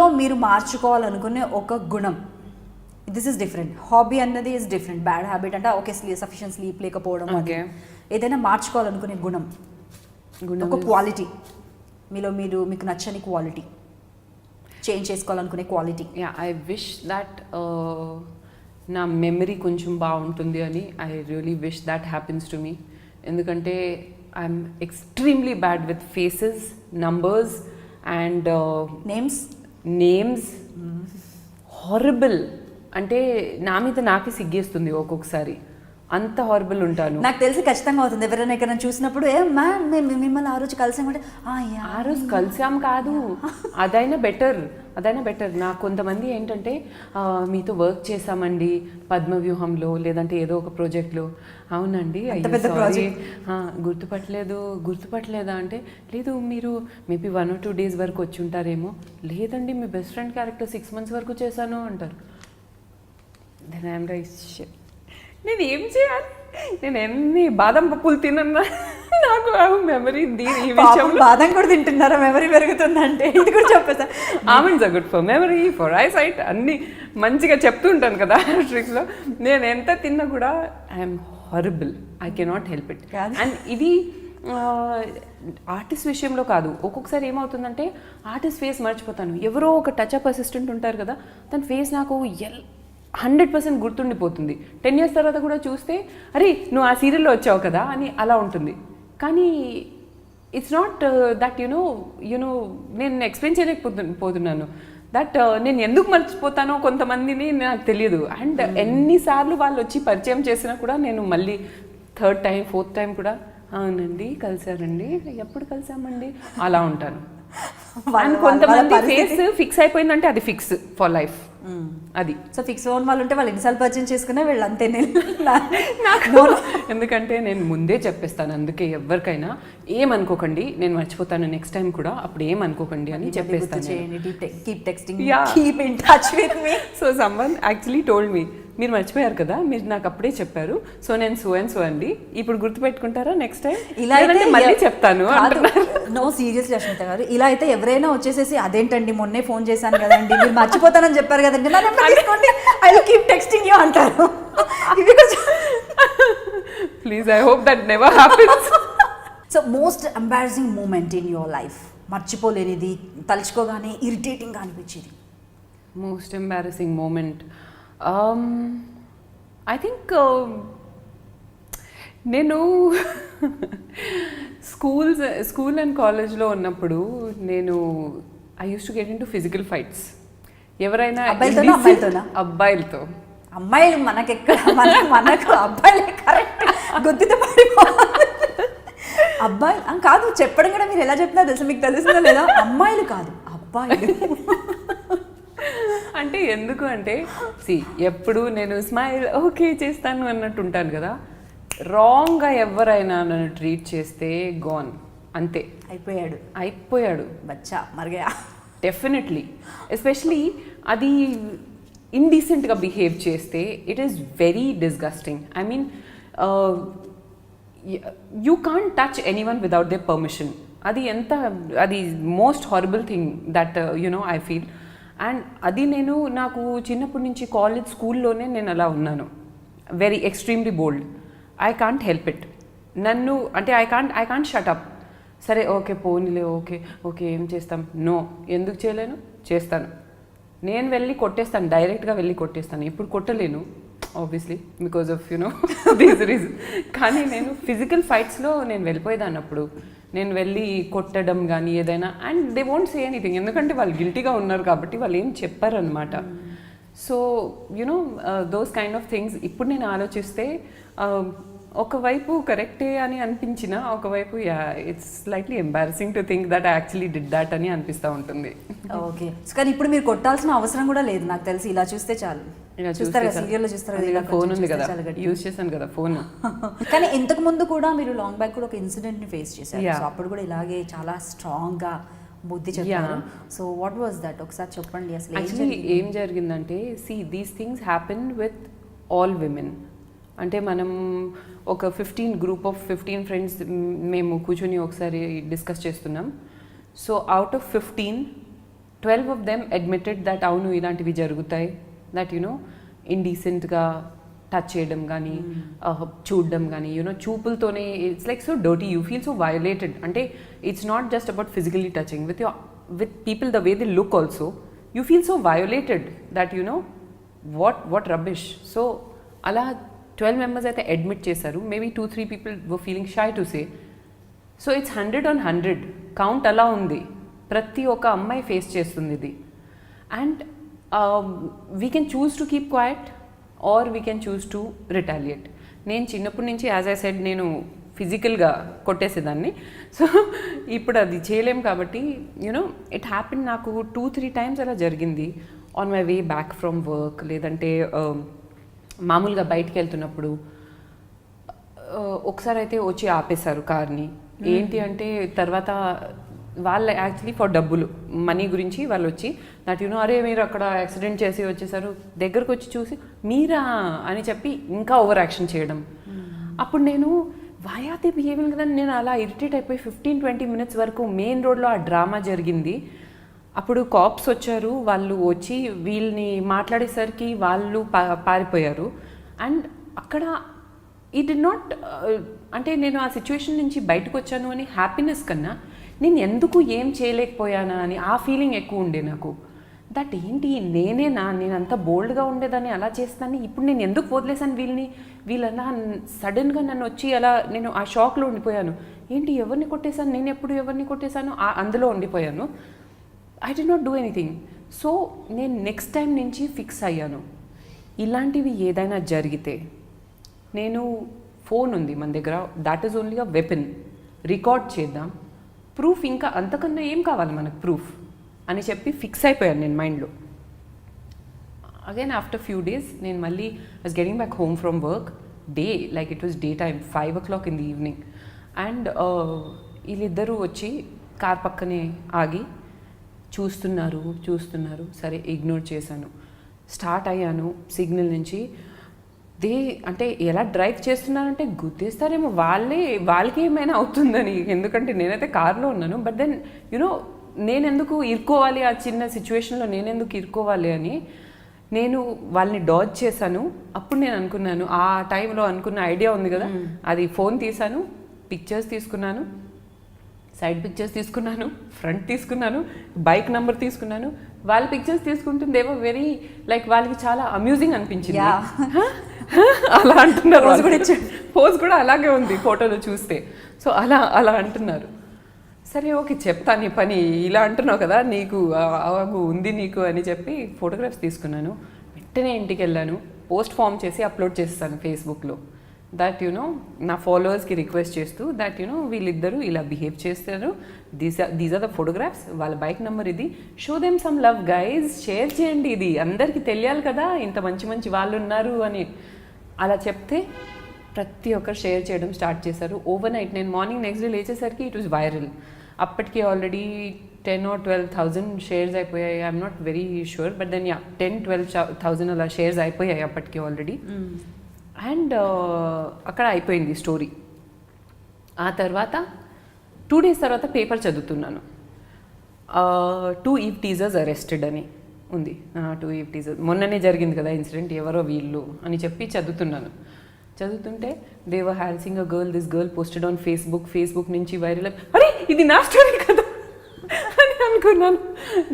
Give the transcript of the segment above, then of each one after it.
మీలో మీరు మార్చుకోవాలనుకునే ఒక గుణం. దిస్ ఇస్ డిఫరెంట్ హాబీ అన్నది ఇస్ డిఫరెంట్ బ్యాడ్ హ్యాబిట్ అంటే ఓకే స్లీ సఫిషియెంట్ స్లీప్ లేకపోవడం అది. Okay. ఏదైనా మార్చుకోవాలనుకునే గుణం. గుణం ఒక క్వాలిటీ మీలో మీరు మీకు నచ్చని quality change చేసుకోవాలనుకునే quality yeah I wish that నా మెమరీ కొంచెం బాగుంటుంది అని I really wish that happens to me ఎందుకంటే I'm extremely bad with faces numbers and names names horrible అంటే నా మీద నాకే సిగ్గేస్తుంది ఒక్కొక్కసారి. అంత హారబుల్ ఉంటాను. నాకు తెలిసి ఖచ్చితంగా అవుతుంది. ఎవరైనా ఇక్కడ చూసినప్పుడు ఏ మ్యామ్ మేము మిమ్మల్ని ఆ రోజు కలిసామంటే "ఆ, యా." ఆ రోజు కలిసాం కాదు. అదైనా బెటర్ అదైనా బెటర్ నాకు కొంతమంది ఏంటంటే మీతో వర్క్ చేసామండి పద్మవ్యూహంలో లేదంటే ఏదో ఒక ప్రాజెక్ట్లో అవునండి గుర్తుపట్టలేదు గుర్తుపట్టలేదా అంటే లేదు మీరు maybe one or two days వరకు వచ్చి ఉంటారేమో. లేదండి మీ best friend character six months వరకు చేశాను అంటారు. దెన్ ఐఎమ్ రైట్ నేను ఏం చేయాలి? నేను ఎన్ని బాదం పప్పులు తినన్నా? నాకు మెమరీ దీని ఈ పాపం విషయంలో. బాదం కూడా తింటున్నారా? మెమరీ పెరుగుతుందంటే. ఇది కూడా చెప్పేసా. Almonds good for memory for eyesight అన్ని మంచిగా చెప్తూ ఉంటాను కదా ట్రిక్స్లో నేను ఎంత తిన్నా కూడా I'm horrible I cannot help it. And ఇది ఆర్టిస్ట్ విషయంలో కాదు. ఒక్కొక్కసారి ఏమవుతుందంటే ఆర్టిస్ట్ ఫేస్ మర్చిపోతాను. ఎవరో ఒక టచ్ అప్ అసిస్టెంట్ ఉంటారు కదా తన ఫేస్ నాకు ఎల్ హండ్రెడ్ పర్సెంట్ గుర్తుండిపోతుంది. టెన్ ఇయర్స్ తర్వాత కూడా చూస్తే అరే నువ్వు ఆ సీరియల్లో వచ్చావు కదా అని అలా ఉంటుంది. కానీ it's not that you know you know నేను ఎక్స్ప్లెయిన్ చేయలేకపోతు పోతున్నాను. దట్ నేను ఎందుకు మర్చిపోతానో కొంతమందిని నాకు తెలియదు. అండ్ ఎన్నిసార్లు వాళ్ళు వచ్చి పరిచయం చేసినా కూడా నేను మళ్ళీ థర్డ్ టైం ఫోర్త్ టైం కూడా అవునండి కలిసారండి. ఎప్పుడు కలిసామండి? అలా ఉంటాను. కొంతమంది ఫేస్ ఫిక్స్ అయిపోయిందంటే అది ఫిక్స్ ఫర్ లైఫ్. అది. సో ఫిక్స్ ఓన్ వాళ్ళు ఉంటే వాళ్ళు ఎన్నిసార్లు పరిచయం చేసుకునే వీళ్ళు అంతే నాకు ఎందుకంటే నేను ముందే చెప్పేస్తాను అందుకే ఎవరికైనా ఏమనుకోకండి నేను మర్చిపోతాను నెక్స్ట్ టైం కూడా అప్పుడు ఏమనుకోకండి అని చెప్పేస్తాను. నేను. చేయండి keep texting Yeah. Keep in touch with me so actually told me మీరు మర్చిపోయారు కదా మీరు నాకు అప్పుడే చెప్పారు. సో నేను సో అండ్ సో అండి. ఇప్పుడు గుర్తుపెట్టుకుంటారా నెక్స్ట్ టైం ఇలా అయితే మళ్ళీ చెప్తాను కాదు. నో సీరియస్లీ అశ్మిత గారు. ఇలా అయితే ఎవరైనా వచ్చేసేసి అదేంటండి మొన్నే ఫోన్ చేశాను కదండి మీరు మర్చిపోతానని చెప్పారు కదండి? నా నెంబర్ తీసుకోండి? I will keep texting you అంటారు. Please I hope that never happens so most embarrassing moment in your life మర్చిపోలేనిది తలుచుకోగానే ఇరిటేటింగ్గా అనిపించేది? Most embarrassing moment I think నేను స్కూల్స్ స్కూల్ అండ్ కాలేజ్లో ఉన్నప్పుడు నేను I use to get into physical fights ఎవరైనా? అబ్బాయిలతో. అమ్మాయిలు మనకెక్కడ? మన మనకు అబ్బాయిలే కరెక్ట్. గుర్తుతో పడిపోవాలి అబ్బాయిలు ఆ, కాదు చెప్పడం కూడా మీరు ఎలా చెప్తున్నారు తెలుసు? మీకు తెలుస్తుందో లేదా? అమ్మాయిలు కాదు అబ్బాయిలు. అంటే ఎందుకు అంటే సి ఎప్పుడు నేను స్మైల్ ఓకే చేస్తాను అన్నట్టు ఉంటాను కదా. రాంగ్గా ఎవరైనా నన్ను ట్రీట్ చేస్తే గోన్ అంతే. అయిపోయాడు. అయిపోయాడు. బచ్చా మరిగా. డెఫినెట్లీ ఎస్పెషలీ అది ఇండీసెంట్గా బిహేవ్ చేస్తే it is very disgusting I mean you can touch anyone without they permission అది ఎంత అది most horrible thing that you know I feel and అది నేను నాకు చిన్నప్పటి నుంచి కాలేజ్ స్కూల్లోనే నేను అలా ఉన్నాను. Very extremely bold I can't help it నన్ను అంటే I can't I can't up సరే ఓకే పోనీలే ఓకే ఓకే ఏం చేస్తాం? నో. ఎందుకు చేయలేను? చేస్తాను. నేను వెళ్ళి కొట్టేస్తాను డైరెక్ట్గా వెళ్ళి కొట్టేస్తాను. ఇప్పుడు కొట్టలేను obviously because of you know these reason కానీ నేను ఫిజికల్ ఫైట్స్లో నేను వెళ్ళిపోయేదాన్ని అప్పుడు. నేను వెళ్ళి కొట్టడం కానీ ఏదైనా and they won't say anything ఎందుకంటే వాళ్ళు గిల్టీగా ఉన్నారు కాబట్టి వాళ్ళు ఏం చెప్పారనమాట so you know those kind of things ఇప్పుడు నేను ఆలోచిస్తే um, ఒకవైపు కరెక్టే అని అనిపించిన ఒకవైపు yeah it's slightly embarrassing to think that actually did that అని అనిపిస్తూ ఉంటుంది. ఓకే. కానీ ఇప్పుడు మీరు కొట్టాల్సిన అవసరం కూడా లేదు నాకు తెలిసి. ఇలా చూస్తే చాలు. ఫోన్ ఉంది కదా. యూజ్ చేశాను కదా ఫోన్ కానీ ఇంతకు ముందు కూడా మీరు లాంగ్ బ్యాక్ కూడా ఒక ఇన్సిడెంట్ని ఫేస్ చేశారు. అప్పుడు కూడా ఇలాగే చాలా స్ట్రాంగ్గా బుద్ధి చెప్పారు. సో వాట్ వాస్ దట్ ఒకసారి చెప్పండి. అసలు? ఏం జరిగిందంటే see these things happen with all women అంటే మనం ఒక fifteen group of fifteen friends మేము కూర్చొని ఒకసారి డిస్కస్ చేస్తున్నాం. So out of fifteen twelve of them admitted that అవును ఇలాంటివి జరుగుతాయి. దట్ యునో ఇండీసెంట్గా టచ్ చేయడం కానీ చూడడం కానీ you know చూపులతోనే it's like so dirty you feel so violated అంటే it's not just about physically touching with your with people the way the look also you feel so violated that you know what what rubbish so అలా twelve members అయితే admit చేశారు. Maybe two three people who feeling shy to say so it's hundred on hundred count అలా ఉంది. ప్రతి ఒక్క అమ్మాయి face చేస్తుంది ఇది. And we can choose to keep quiet or we can choose to retaliate నేను చిన్నప్పటి నుంచి యాజ్ ఐ సెడ్ నేను ఫిజికల్గా కొట్టేసేదాన్ని. సో ఇప్పుడు అది చేయలేం కాబట్టి యూనో ఇట్ హ్యాపెన్ నాకు టూ త్రీ టైమ్స్ అలా జరిగింది. On my way back from work లేదంటే um, మామూలుగా బయటికి వెళ్తున్నప్పుడు ఒకసారి అయితే వచ్చి ఆపేశారు కార్ని. ఏంటి అంటే తర్వాత వాళ్ళు యాక్చువల్లీ ఫర్ డబ్బులు మనీ గురించి వాళ్ళు వచ్చి దట్ యూనో అరే మీరు అక్కడ యాక్సిడెంట్ చేసి వచ్చేసారు దగ్గరకు వచ్చి చూసి మీరా? అని చెప్పి ఇంకా ఓవర్ యాక్షన్ చేయడం. అప్పుడు నేను వాయాతి బిహేవింగ్ కదా నేను అలా ఇరిటేట్ అయిపోయి ఫిఫ్టీన్ ట్వంటీ మినిట్స్ వరకు మెయిన్ రోడ్లో ఆ డ్రామా జరిగింది. అప్పుడు కాప్స్ వచ్చారు వాళ్ళు వచ్చి వీళ్ళని మాట్లాడేసరికి వాళ్ళు పా పారిపోయారు. అండ్ అక్కడ ఈ డి నాట్ అంటే నేను ఆ సిచ్యువేషన్ నుంచి బయటకు వచ్చాను అని హ్యాపీనెస్ కన్నా నేను ఎందుకు ఏం చేయలేకపోయానా అని ఆ ఫీలింగ్ ఎక్కువ ఉండే నాకు. దట్ ఏంటి నేనేనా నేను అంత బోల్డ్గా ఉండేదాన్ని అలా చేస్తాను ఇప్పుడు నేను ఎందుకు వదిలేసాను వీళ్ళని? వీళ్ళలా సడన్గా నన్ను వచ్చి అలా నేను ఆ షాక్లో ఉండిపోయాను. ఏంటి ఎవరిని కొట్టేశాను? నేను ఎప్పుడు ఎవరిని కొట్టేశాను? ఆ- అందులో ఉండిపోయాను. I did not do anything so నేను నెక్స్ట్ టైం నుంచి ఫిక్స్ అయ్యాను. ఇలాంటివి ఏదైనా జరిగితే నేను ఫోన్ ఉంది మన దగ్గర. That is only a weapon record చేద్దాం. ప్రూఫ్ ఇంకా అంతకన్నా ఏం కావాలి మనకు ప్రూఫ్ అని చెప్పి ఫిక్స్ అయిపోయాను నేను మైండ్లో అగైన్ ఆఫ్టర్ ఫ్యూ డేస్ నేను మళ్ళీ was getting back home from work day like it was day time five o'clock in the evening and వీళ్ళిద్దరూ వచ్చి కార్ పక్కనే ఆగి చూస్తున్నారు చూస్తున్నారు. సరే ఇగ్నోర్ చేశాను. స్టార్ట్ అయ్యాను సిగ్నల్ నుంచి. దే అంటే ఎలా డ్రైవ్ చేస్తున్నారంటే గుద్దేస్తారేమో. వాళ్ళే వాళ్ళకి ఏమైనా అవుతుందని. ఎందుకంటే నేనైతే కార్లో ఉన్నాను. బట్ దెన్ యునో నేనెందుకు ఇరుక్కోవాలి? ఆ చిన్న సిచ్యువేషన్లో నేనెందుకు ఇరుక్కోవాలి అని నేను వాళ్ళని డాజ్ చేశాను. అప్పుడు నేను అనుకున్నాను ఆ టైంలో అనుకున్న ఐడియా ఉంది కదా. అది ఫోన్ తీశాను పిక్చర్స్ తీసుకున్నాను. సైడ్ పిక్చర్స్ తీసుకున్నాను ఫ్రంట్ తీసుకున్నాను బైక్ నంబర్ తీసుకున్నాను. వాళ్ళ పిక్చర్స్ తీసుకుంటుంది ఏవో వెరీ లైక్ వాళ్ళకి చాలా అమ్యూజింగ్ అనిపించింది? అలా అంటున్నారు Pose కూడా. పోజ్ కూడా అలాగే ఉంది ఫోటోలో చూస్తే. సో అలా అలా అంటున్నారు. సరే ఓకే చెప్తాను నీ పని. ఇలా అంటున్నావు కదా నీకు ఉంది నీకు అని చెప్పి ఫోటోగ్రాఫ్స్ తీసుకున్నాను. వెంటనే ఇంటికి వెళ్ళాను. పోస్ట్ ఫామ్ చేసి అప్లోడ్ చేస్తాను ఫేస్బుక్లో. దట్ యునో నా ఫాలోవర్స్కి రిక్వెస్ట్ చేస్తూ దట్ యునో వీళ్ళిద్దరూ ఇలా బిహేవ్ చేస్తారు. These these are the photographs వాళ్ళ బైక్ నెంబర్ ఇది. Show them some love guys share చేయండి ఇది. అందరికీ తెలియాలి కదా. ఇంత మంచి మంచి వాళ్ళు ఉన్నారు అని. అలా చెప్తే ప్రతి ఒక్కరు షేర్ చేయడం స్టార్ట్ చేశారు. ఓవర్ నైట్ నేను మార్నింగ్ నెక్స్ట్ డే లేచేసరికి ఇట్ వాజ్ వైరల్ అప్పటికి already ten or twelve thousand shares అయిపోయాయి. I'm not very sure but then ya ten twelve thousand అలా షేర్స్ అయిపోయాయి అప్పటికి ఆల్రెడీ అండ్ అక్కడ అయిపోయింది స్టోరీ. ఆ తర్వాత టూ డేస్ తర్వాత పేపర్ చదువుతున్నాను. టూ ఈవ్ టీజర్స్ అరెస్టెడ్ అని ఉంది. టూ ఈవ్ టీజర్స్ మొన్ననే జరిగింది కదా ఇన్సిడెంట్ ఎవరో వీళ్ళు అని చెప్పి చదువుతున్నాను. చదువుతుంటే they were harassing a girl this girl posted on facebook facebook నుంచి వైరల్ అరే ఇది నా స్టోరీ కదా. అనుకున్నాను.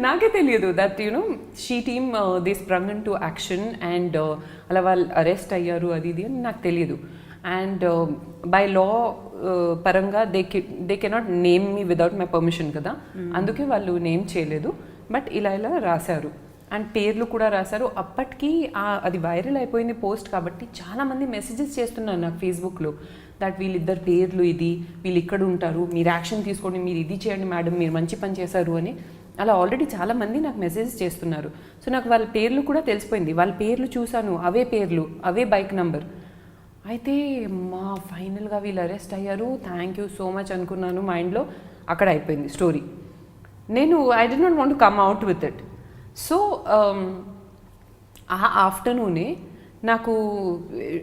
నాకే తెలియదు that you know she team they sprung into action and అలా వాళ్ళు అరెస్ట్ అయ్యారు అది ఇది అని నాకు తెలియదు. అండ్ బై లా పరంగా they K they cannot name me without my permission కదా. అందుకే వాళ్ళు నేమ్ చేయలేదు. బట్ ఇలా ఇలా రాశారు. అండ్ పేర్లు కూడా రాశారు. అప్పటికి అది వైరల్ అయిపోయింది పోస్ట్ కాబట్టి చాలామంది మెసేజెస్ చేస్తున్నారు నాకు ఫేస్బుక్లో దట్ వీళ్ళిద్దరు పేర్లు ఇది వీళ్ళు ఇక్కడ ఉంటారు మీరు యాక్షన్ తీసుకోండి మీరు ఇది చేయండి మేడం మీరు మంచి పని చేశారు అని అలా ఆల్రెడీ చాలామంది నాకు మెసేజ్ చేస్తున్నారు. సో నాకు వాళ్ళ పేర్లు కూడా తెలిసిపోయింది. వాళ్ళ పేర్లు చూశాను అవే పేర్లు అవే బైక్ నంబర్ అయితే మా ఫైనల్గా వీళ్ళు అరెస్ట్ అయ్యారు. థ్యాంక్ యూ సో మచ్ అనుకున్నాను మైండ్లో అక్కడ అయిపోయింది స్టోరీ నేను I did not want come out with it so ఆ ఆఫ్టర్నూనే నాకు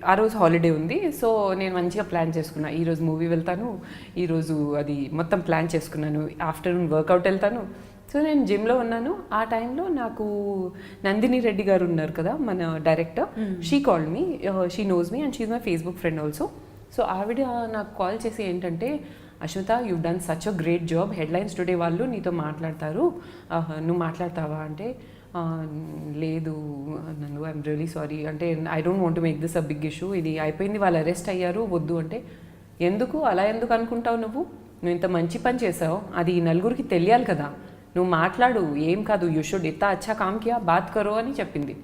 ఆ రోజు హాలిడే ఉంది. సో నేను మంచిగా ప్లాన్ చేసుకున్నా. ఈరోజు మూవీ వెళ్తాను. ఈరోజు అది మొత్తం ప్లాన్ చేసుకున్నాను. ఆఫ్టర్నూన్ వర్కౌట్ వెళ్తాను. సో నేను జిమ్లో ఉన్నాను. ఆ టైంలో నాకు నందిని రెడ్డి గారు ఉన్నారు కదా మన director she called me she knows me and she my facebook friend also so ఆవిడ నాకు కాల్ చేసి ఏంటంటే Ashwatha you done such a great job headlines today వాళ్ళు నీతో మాట్లాడతారు. నువ్వు మాట్లాడతావా? అంటే "ఆ, లేదు నన్ను ఐఎమ్ రియలీ సారీ అంటే I don't want make this a big issue ఇది అయిపోయింది వాళ్ళు అరెస్ట్ అయ్యారు వద్దు అంటే ఎందుకు? అలా ఎందుకు అనుకుంటావు నువ్వు? నువ్వు ఇంత మంచి పని చేసావు అది నలుగురికి తెలియాలి కదా. నువ్వు మాట్లాడు ఏం కాదు యూ షుడ్ ఇత్తా అచ్చా కామ్ కియా బాత్ కరో అని చెప్పింది.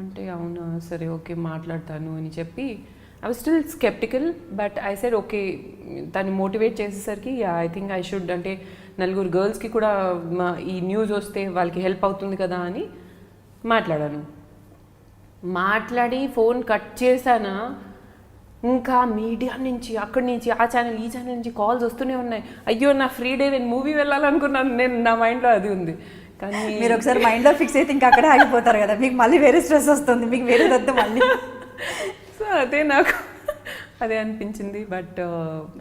అంటే అవునా సరే ఓకే మాట్లాడతాను అని చెప్పి I was still skeptical but I said okay తను మోటివేట్ చేసేసరికి ఐ థింక్ ఐ షుడ్ అంటే నలుగురు గర్ల్స్కి కూడా మా- ఈ న్యూస్ వస్తే వాళ్ళకి హెల్ప్ అవుతుంది కదా అని మాట్లాడాను. మాట్లాడి ఫోన్ కట్ చేశానా? ఇంకా మీడియా నుంచి అక్కడి నుంచి ఆ ఛానల్ ఈ ఛానల్ నుంచి కాల్స్ వస్తూనే ఉన్నాయి. అయ్యో నా ఫ్రీ డే నేను మూవీ వెళ్ళాలనుకున్నాను. నేను నా మైండ్లో అది ఉంది. కానీ మీరు ఒకసారి మైండ్లో ఫిక్స్ అయితే ఇంకా అక్కడే ఆగిపోతారు కదా. మీకు మళ్ళీ వేరే స్ట్రెస్ వస్తుంది. మీకు వేరే వద్దు మళ్ళీ. సో అదే నాకు అదే అనిపించింది. బట్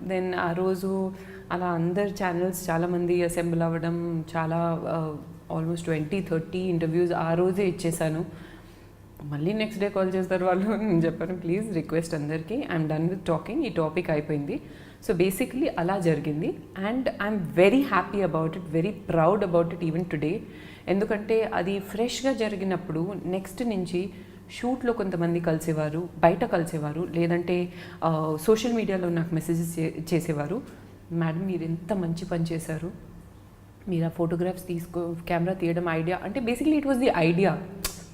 దెన్ ఆ రోజు అలా అందరు ఛానల్స్ చాలామంది అసెంబ్ల్ అవ్వడం చాలా ఆల్మోస్ట్ ట్వంటీ థర్టీ ఇంటర్వ్యూస్ ఆ రోజే ఇచ్చేసాను మళ్ళీ నెక్స్ట్ డే కాల్ చేస్తారు వాళ్ళు నేను చెప్పాను ప్లీజ్ రిక్వెస్ట్ అందరికీ. ఐఎమ్ డన్ విత్ టాకింగ్ ఈ టాపిక్ అయిపోయింది. సో బేసిక్లీ అలా జరిగింది. And I'm very happy about it very proud about it even today ఎందుకంటే అది ఫ్రెష్గా జరిగినప్పుడు నెక్స్ట్ నుంచి షూట్లో కొంతమంది కలిసేవారు బయట కలిసేవారు లేదంటే సోషల్ మీడియాలో నాకు మెసేజెస్ చేసేవారు. మేడం మీరు ఎంత మంచి పని చేశారు. మీరు ఆ ఫోటోగ్రాఫ్స్ తీసుకో కెమెరా తీయడం ఐడియా అంటే basically it was the idea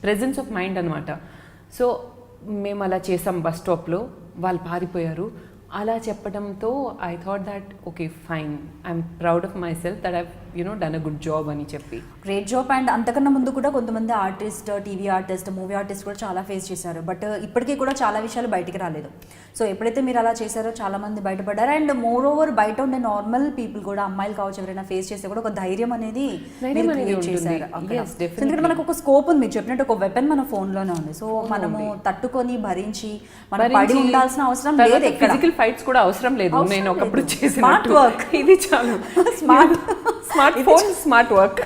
presence of mind అనమాట సో మేము అలా చేసాం బస్ స్టాప్లో వాళ్ళు పారిపోయారు. అలా చెప్పడంతో I thought that okay fine I'm proud of myself that I you know done a good job అని చెప్పి. గ్రేట్ జాబ్ అండ్ అంతకన్నా ముందు కూడా కొంతమంది artist TV artist movie artist కూడా చాలా ఫేస్ చేశారు. బట్ ఇప్పటికీ కూడా చాలా విషయాలు బయటికి రాలేదు. సో ఎప్పుడైతే మీరు అలా చేశారో చాలా మంది బయటపడ్డారు. అండ్ మోర్ ఓవర్ బయట ఉండే నార్మల్ పీపుల్ కూడా అమ్మాయిలు కావచ్చు ఎవరైనా ఫేస్ చేస్తే కూడా ఒక ధైర్యం అనేది. ఎందుకంటే మనకు ఒక స్కోప్ ఉంది. మీరు చెప్పినట్టు ఒక వెపన్ మన phone లోనే ఉంది. సో మనము తట్టుకొని భరించి మనం పడి ఉండాల్సిన అవసరం లేదు ఫిజికల్ ఫైట్స్ కూడా అవసరం లేదు. నేను ఒకప్పుడు. చేసిన. ఇది చాలు. Smart phone smart work